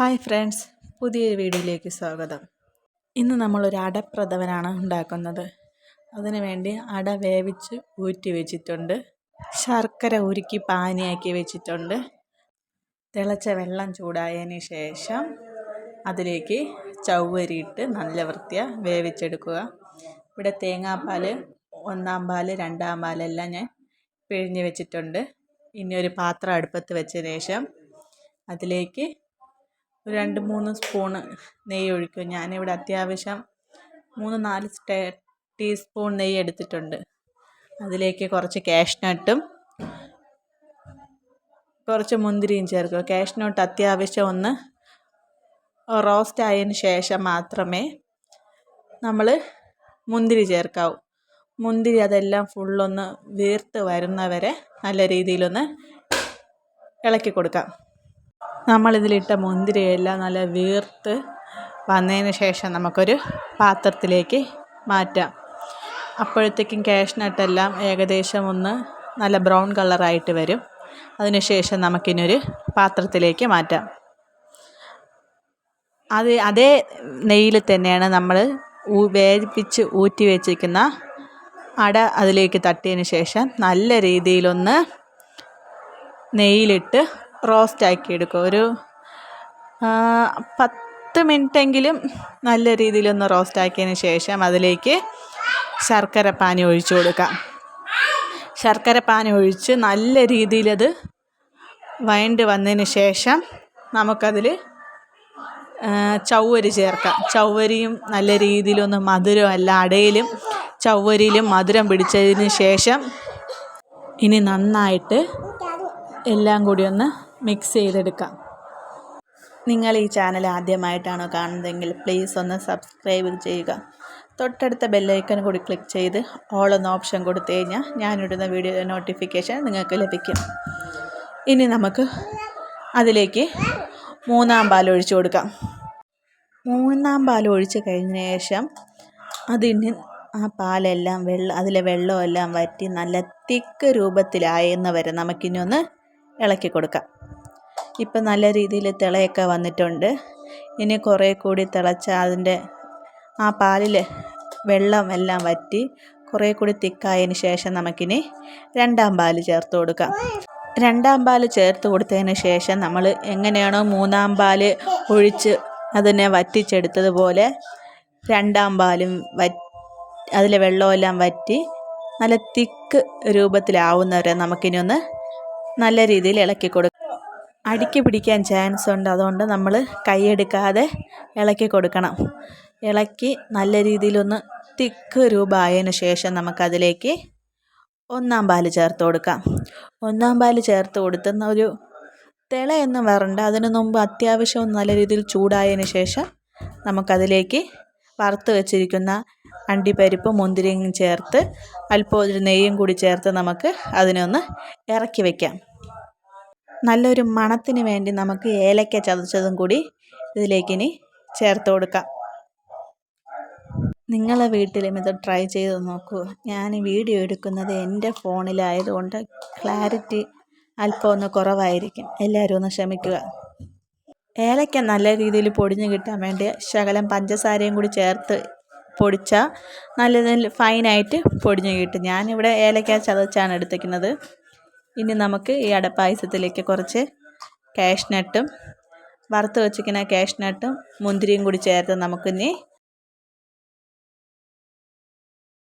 Hi friends പുതിയൊരു വീഡിയോയിലേക്ക് സ്വാഗതം. ഇന്ന് നമ്മളൊരു അടപ്രഥമനാണ് ഉണ്ടാക്കുന്നത്. അതിനുവേണ്ടി അട വേവിച്ച് ഊറ്റി വെച്ചിട്ടുണ്ട്. ശർക്കര ഉരുക്കി പാനിയാക്കി വെച്ചിട്ടുണ്ട്. തിളച്ച വെള്ളം ചൂടായതിന് ശേഷം അതിലേക്ക് ചവ്വരിയിട്ട് നല്ല വൃത്തിയ വേവിച്ചെടുക്കുക. ഇവിടെ തേങ്ങാപ്പാൽ ഒന്നാം പാൽ രണ്ടാം പാലെല്ലാം ഞാൻ പിഴിഞ്ഞ് വെച്ചിട്ടുണ്ട്. ഇനി ഒരു പാത്രം അടുപ്പത്ത് വെച്ച ശേഷം അതിലേക്ക് ഒരു രണ്ട് മൂന്ന് സ്പൂണ് നെയ്യ് ഒഴിക്കും. ഞാനിവിടെ അത്യാവശ്യം മൂന്ന് നാല് ടേ ടീസ്പൂൺ നെയ്യ് എടുത്തിട്ടുണ്ട്. അതിലേക്ക് കുറച്ച് കാഷ്നട്ടും കുറച്ച് മുന്തിരിയും ചേർക്കുക കാഷ്നട്ട് അത്യാവശ്യം ഒന്ന് റോസ്റ്റ് ആയതിന് ശേഷം മാത്രമേ നമ്മൾ മുന്തിരി ചേർക്കാവൂ. മുന്തിരി അതെല്ലാം ഫുള്ളൊന്ന് വീർത്ത് വരുന്നവരെ നല്ല രീതിയിലൊന്ന് ഇളക്കി കൊടുക്കാം. നമ്മളിതിലിട്ട മുന്തിരിയെല്ലാം നല്ല വീർത്ത് വന്നതിന് ശേഷം നമുക്കൊരു പാത്രത്തിലേക്ക് മാറ്റാം. അപ്പോഴത്തേക്കും കാഷ്നട്ടെല്ലാം ഏകദേശം ഒന്ന് നല്ല ബ്രൗൺ കളറായിട്ട് വരും. അതിനുശേഷം നമുക്കിനൊരു പാത്രത്തിലേക്ക് മാറ്റാം. അത് അതേ നെയ്യിൽ തന്നെയാണ് നമ്മൾ വേവിച്ച് ഊറ്റി വെച്ചിരിക്കുന്ന അട അതിലേക്ക് തട്ടിയതിന് ശേഷം നല്ല രീതിയിലൊന്ന് നെയ്യിലിട്ട് റോസ്റ്റ് ആക്കി എടുക്കുക ഒരു പത്ത് മിനിറ്റെങ്കിലും നല്ല രീതിയിലൊന്ന് റോസ്റ്റ് ആക്കിയതിന് ശേഷം അതിലേക്ക് ശർക്കര പാനി ഒഴിച്ചു കൊടുക്കാം ശർക്കര പാനി ഒഴിച്ച് നല്ല രീതിയിലത് വയണ്ട് വന്നതിന് ശേഷം നമുക്കതിൽ ചവ്വരി ചേർക്കാം. ചവ്വരിയും നല്ല രീതിയിലൊന്ന് മധുരമല്ല അടയിലും ചവ്വരിയിലും മധുരം പിടിച്ചതിന് ശേഷം ഇനി നന്നായിട്ട് എല്ലാം കൂടി ഒന്ന് മിക്സ് ചെയ്തെടുക്കാം നിങ്ങൾ ഈ ചാനൽ ആദ്യമായിട്ടാണോ കാണുന്നതെങ്കിൽ പ്ലീസ് ഒന്ന് സബ്സ്ക്രൈബ് ചെയ്യുക. തൊട്ടടുത്ത ബെല്ലൈക്കൺ കൂടി ക്ലിക്ക് ചെയ്ത് ഓൾ എന്ന ഓപ്ഷൻ കൊടുത്തു കഴിഞ്ഞാൽ ഞാനിടുന്ന വീഡിയോ നോട്ടിഫിക്കേഷൻ നിങ്ങൾക്ക് ലഭിക്കും. ഇനി നമുക്ക് അതിലേക്ക് മൂന്നാം പാൽ ഒഴിച്ചു കൊടുക്കാം. മൂന്നാം പാൽ ഒഴിച്ച് കഴിഞ്ഞ ശേഷം അതിന് ആ പാലെല്ലാം വെള്ളം അതിലെ വെള്ളമെല്ലാം വറ്റി നല്ല തിക്ക് രൂപത്തിലായെന്ന് വരെ നമുക്കിനി ഒന്ന് ഇളക്കി കൊടുക്കാം. ഇപ്പം നല്ല രീതിയിൽ തിളയൊക്കെ വന്നിട്ടുണ്ട്. ഇനി കുറേ കൂടി തിളച്ച അതിന്റെ ആ പാലിൽ വെള്ളം എല്ലാം വറ്റി കുറേ കൂടി തിക്കായതിന് ശേഷം നമുക്കിനി രണ്ടാം പാൽ ചേർത്ത് കൊടുക്കാം. രണ്ടാം പാൽ ചേർത്ത് കൊടുത്തതിന് ശേഷം നമ്മൾ എങ്ങനെയാണോ മൂന്നാം പാൽ ഒഴിച്ച് അതിനെ വറ്റിച്ചെടുത്തതുപോലെ രണ്ടാം പാലും വ അതിലെ വെള്ളമെല്ലാം വറ്റി നല്ല തിക്ക് രൂപത്തിലാവുന്നവരെ നമുക്കിനി ഒന്ന് നല്ല രീതിയിൽ ഇളക്കി കൊടുക്കുക അടിക്ക് പിടിക്കാൻ ചാൻസ് ഉണ്ട്. അതുകൊണ്ട് നമ്മൾ കൈയെടുക്കാതെ ഇളക്കി കൊടുക്കണം. ഇളക്കി നല്ല രീതിയിലൊന്ന് തിക്ക് രൂപമായതിന് ശേഷം നമുക്കതിലേക്ക് ഒന്നാം പാൽ ചേർത്ത് കൊടുക്കാം. ഒന്നാം പാൽ ചേർത്ത് കൊടുത്തുന്ന ഒരു തിളയൊന്നും വരണ്ട. അതിന് മുമ്പ് അത്യാവശ്യം നല്ല രീതിയിൽ ചൂടായതിന് ശേഷം നമുക്കതിലേക്ക് വറുത്ത് വെച്ചിരിക്കുന്ന അണ്ടിപ്പരിപ്പ് മുന്തിരിയും ചേർത്ത് അല്പം ഒരു നെയ്യും കൂടി ചേർത്ത് നമുക്ക് അതിനൊന്ന് ഇറക്കി വയ്ക്കാം നല്ലൊരു മണത്തിന് വേണ്ടി നമുക്ക് ഏലക്ക ചതച്ചതും കൂടി ഇതിലേക്കിനി ചേർത്ത് കൊടുക്കാം. നിങ്ങളെ വീട്ടിലും ഇത് ട്രൈ ചെയ്ത് നോക്കൂ. ഞാൻ വീഡിയോ എടുക്കുന്നത് എന്റെ ഫോണിലായതുകൊണ്ട് ക്ലാരിറ്റി അല്പം ഒന്ന് കുറവായിരിക്കും. എല്ലാവരും ഒന്ന് ക്ഷമിക്കുക. ഏലക്ക നല്ല രീതിയിൽ പൊടിഞ്ഞു കിട്ടാൻ വേണ്ടി ശകലം പഞ്ചസാരയും കൂടി ചേർത്ത് പൊടിച്ചാൽ നല്ല ഫൈനായിട്ട് പൊടിഞ്ഞ് കിട്ടും. ഞാനിവിടെ ഏലക്ക ചതച്ചാണ് എടുത്തിരിക്കുന്നത്. ഇനി നമുക്ക് ഈ അടപ്പായസത്തിലേക്ക് കുറച്ച് കാഷ്നട്ടും വറുത്ത് വെച്ചിരിക്കുന്ന കാഷ്നട്ടും മുന്തിരിയും കൂടി ചേർത്ത് നമുക്കിനി